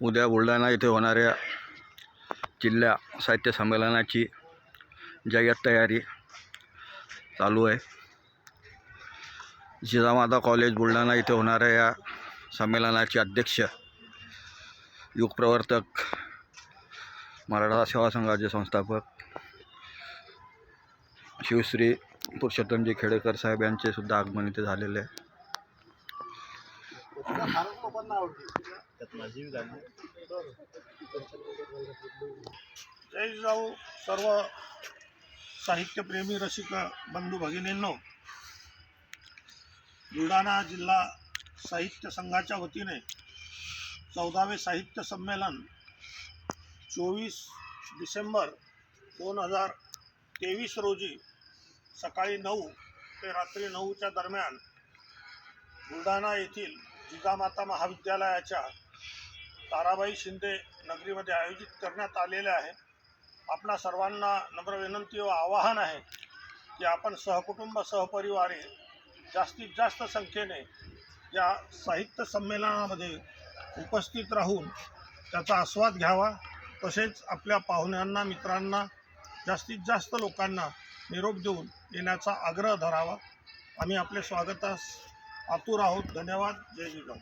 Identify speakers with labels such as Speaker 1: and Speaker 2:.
Speaker 1: उद्या बुलढाणा येथे होणाऱ्या जिल्हा साहित्य संमेलनाची जय्यत तयारी चालू आहे. जिजामाता कॉलेज बुलढाणा इथे होणाऱ्या या संमेलनाचे अध्यक्ष युगप्रवर्तक मराठा सेवा संघाचे संस्थापक शिवश्री पुरुषोत्तमजी खेडेकर साहेब यांचे सुद्धा आगमन इथे झालेले आहे.
Speaker 2: जय जाऊ सर्व साहित्यप्रेमी रसिक बंधू भगिनींनो बुलढाणा जिल्हा साहित्य संघाच्या वतीने चौदावे साहित्य संमेलन चोवीस डिसेंबर दोन हजार तेवीस रोजी सकाळी नऊ ते रात्री नऊच्या दरम्यान बुलढाणा येथील जिजामाता महाविद्यालयाच्या ताराबाई शिंदे नगरीमध्ये आयोजित करण्यात आलेले आहे. आपणा सर्वांना नम्र विनंती व आवाहन आहे की आपण सहकुटुंब सहपरिवारे जास्तीत जास्त संख्येने या साहित्य संमेलनामध्ये उपस्थित राहून त्याचा आस्वाद घ्यावा. तसेच आपल्या पाहुण्यांना मित्रांना जास्तीत जास्त लोकांना निरोप देऊन येण्याचा आग्रह धरावा. आम्ही आपले स्वागतास आतुर आहोत. धन्यवाद. जय जिजाऊ